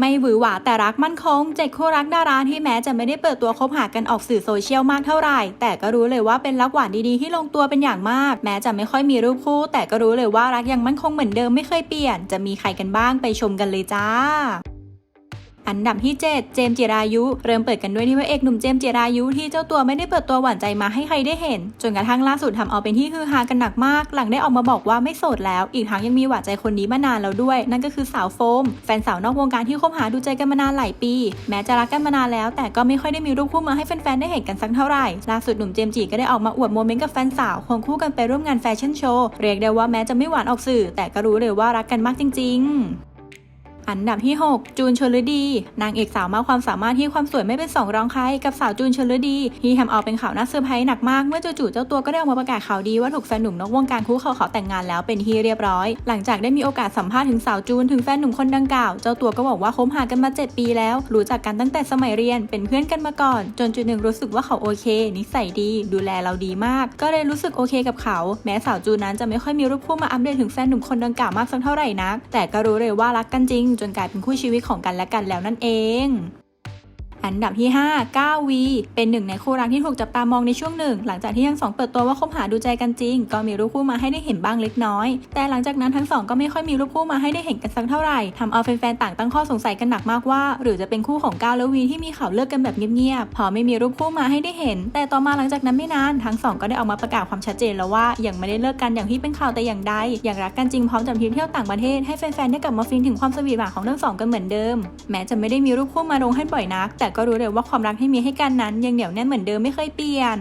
ไม่หวือหวาแต่รักมั่นคง เจ็ดคู่รักดาราที่แม้จะไม่ได้เปิดตัวคบหากันออกสื่อโซเชียลมากเท่าไหร่ แต่ก็รู้เลยว่าเป็นรักหวานดีๆที่ลงตัวเป็นอย่างมาก แม้จะไม่ค่อยมีรูปคู่ แต่ก็รู้เลยว่ารักยังมั่นคงเหมือนเดิมไม่เคยเปลี่ยน จะมีใครกันบ้างไปชมกันเลยจ้า อันดับที่ 7 เจมส์จิรายุ เริ่มเปิดกันด้วยที่พระเอกหนุ่มเจมส์จิรายุที่เจ้าตัวไม่ได้เปิดตัวหวานใจมาให้ใครได้เห็น จนกระทั่งล่าสุดทำเอาเป็นที่ฮือฮากันหนักมาก หลังได้ออกมาบอกว่าไม่โสดแล้ว อีกทั้งยังมีหวานใจคนนี้มานานแล้วด้วย นั่นก็คือสาวโฟม แฟนสาวนอกวงการที่คบหาดูใจกันมานานหลายปี แม้จะรักกันมานานแล้ว แต่ก็ไม่ค่อยได้มีรูปคู่มาให้แฟนๆได้เห็นกันสักเท่าไหร่ล่าสุดหนุ่มเจมส์จิก็ได้ออกมาอวดโมเมนต์กับแฟนสาวควงคู่กันไปร่วมงานแฟชั่นโชว์เรียกได้ว่าแม้จะไม่หวานออกสื่อ แต่ก็รู้เลยว่ารักกันมากจริง ๆ อันดับที่ 6 จูนชลดี นางเอกสาวมากความสามารถที่ความสวยไม่เป็นสองรองใครกับสาวจูนชลดี ที่ทำเอาเป็นข่าวน่าเซอร์ไพรส์หนักมากเมื่อจู่ๆเจ้าตัวก็ได้ออกมาประกาศข่าวดีว่าถูกแฟนหนุ่มนอกวงการคู่เขาขอแต่งงานแล้วเป็นที่เรียบร้อย หลังจากได้มีโอกาสสัมภาษณ์ถึงสาวจูนถึงแฟนหนุ่มคนดังกล่าว เจ้าตัวก็บอกว่าคบหากันมา 7 ปีแล้ว รู้จักกันตั้งแต่สมัยเรียนเป็นเพื่อนกันมาก่อน จนจุดหนึ่งรู้สึกว่าเขาโอเค นิสัยดี ดูแลเราดีมาก ก็เลยรู้สึกโอเคกับเขา แม้สาวจูนนั้นจะไม่ค่อยมีรูปคู่มาอัปเดตถึงแฟนหนุ่มคนดังกล่าวมากสักเท่าไหร่นักแต่ก็รู้เลยว่ารักกันจริงจนกลายเป็นคู่ชีวิตของกันและกันแล้วนั่นเอง อันดับที่ 5 9วีเป็นหนึ่งในคู่รักที่ถูกจับตามองในช่วงหนึ่ง หลังจากที่ทั้งสองเปิดตัวว่าคบหาดูใจกันจริง ก็มีรูปคู่มาให้ได้เห็นบ้างเล็กน้อย แต่หลังจากนั้นทั้งสองก็ไม่ค่อยมีรูปคู่มาให้ได้เห็นกันสักเท่าไหร่ทำเอาแฟนๆต่างตั้งข้อสงสัยกันหนักมากว่า หรือจะเป็นคู่ของก้าวและวีที่มีข่าวเลิกกันแบบเงียบๆพอไม่มีรูปคู่มาให้ได้เห็น แต่ต่อมาหลังจากนั้นไม่นานทั้งสองก็ได้ออกมาประกาศความชัดเจนแล้วว่ายังไม่ได้เลิกกันอย่างที่เป็นข่าวแต่อย่างใดยังรักกันจริงพร้อมจะทริปเที่ยวต่างประเทศให้แฟนๆได้กลับมาฟินถึงความสวีทหวานของทั้งสองกันเหมือนเดิมแม้จะไม่ได้มีรูปคู่มาลงให้บ่อยนักแต่ก็รู้เลยว่าความรักที่มีให้กันนั้นยังเหนียวแน่นเหมือนเดิมไม่เคยเปลี่ยน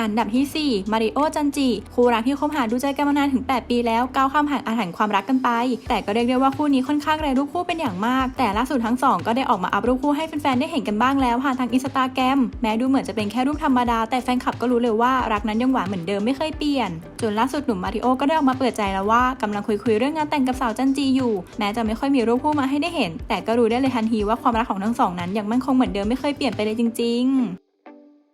อันดับที่ 4 มาริโอจันจิ คู่รักที่คบหาดูใจกันมานานถึง 8 ปีแล้วก้าวข้ามผ่านอาถรรพ์ความรักกันไป แต่ก็เรียกได้ว่าคู่นี้ค่อนข้างแรงรูปคู่เป็นอย่างมาก แต่ล่าสุดทั้งสองก็ได้ออกมาอัพรูปคู่ให้แฟนๆได้เห็นกันบ้างแล้วผ่านทางอินสตาแกรมแม้ดูเหมือนจะเป็นแค่รูปธรรมดา แต่แฟนคลับก็รู้เลยว่ารักนั้นยังหวานเหมือนเดิมไม่เคยเปลี่ยน จนล่าสุดหนุ่มมาริโอก็ได้ออกมาเปิดใจแล้วว่ากำลังคุยๆเรื่องงานแต่งกับสาวจันจีอยู่ แม้จะไม่ค่อยมีรูปคู่มาให้ได้เห็น แต่ก็รู้ได้เลยทันทีว่าความรักของทั้งสองนั้นยังมั่นคงเหมือนเดิมไม่เคยเปลี่ยนไปเลยจริง ๆ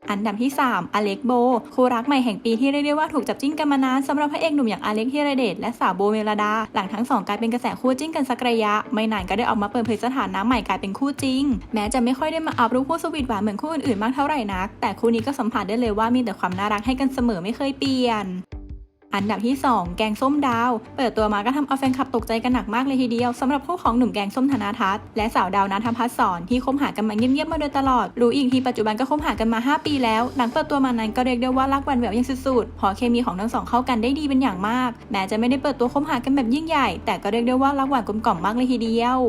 อันดับที่ 3 อเล็กโบ คู่รักใหม่แห่งปีที่เรียกได้ว่าถูกจับจิ้นกันมานานสำหรับพระเอกหนุ่มอย่างอเล็กเฮเรเดตและสาวโบเมลดา หลังทั้งสองกลายเป็นกระแสคู่จิ้นกันสักระยะ ไม่นานก็ได้ออกมาเปิดเผยสถานะใหม่กลายเป็นคู่จริง แม้จะไม่ค่อยได้มาอัพรูปคู่สวีทหวานเหมือนคู่อื่นๆมากเท่าไหร่นัก แต่คู่นี้ก็สัมผัสได้เลยว่ามีแต่ความน่ารักให้กันเสมอไม่เคยเปลี่ยน อันดับที่ 2 แกงส้มดาว เปิดตัวมาก็ทำเอาแฟนคลับตกใจกันหนักมากเลยทีเดียวสำหรับคู่ของหนุ่มแกงส้มธนาทัศน์และสาวดาวนัทพัฒสอนที่คบหากันมาเงียบๆมาโดยตลอด รู้อีกทีปัจจุบันก็คบหากันมา 5 ปีแล้ว หลังเปิดตัวมานั้นก็เรียกได้ว่ารักหวันแหววยังสุดๆพอเคมีของทั้งสองเข้ากันได้ดีเป็นอย่างมากแม้จะไม่ได้เปิดตัวคบหากันแบบยิ่งใหญ่ แต่ก็เรียกได้ว่ารักหวานกลมกล่อมมากเลยทีเดียว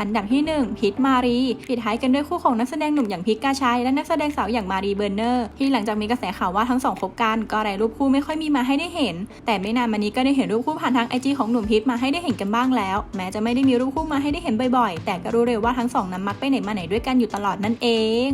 อันดับที่ 1 พิทมารีปิดท้ายกันด้วยคู่ของนักแสดงหนุ่มอย่างพิกกาชัยและนักแสดงสาวอย่างมารีเบอร์เนอร์ ที่หลังจากมีกระแสข่าวว่าทั้งสองคบกันก็ไรรูปคู่ไม่ค่อยมีมาให้ได้เห็น แต่ไม่นานมานี้ก็ได้เห็นรูปคู่ผ่านทางไอจีของหนุ่มพิทมาให้ได้เห็นกันบ้างแล้ว แม้จะไม่ได้มีรูปคู่มาให้ได้เห็นบ่อยๆ แต่ก็รู้เลยว่าทั้งสองนั้นมักไปไหนมาไหนด้วยกันอยู่ตลอดนั่นเอง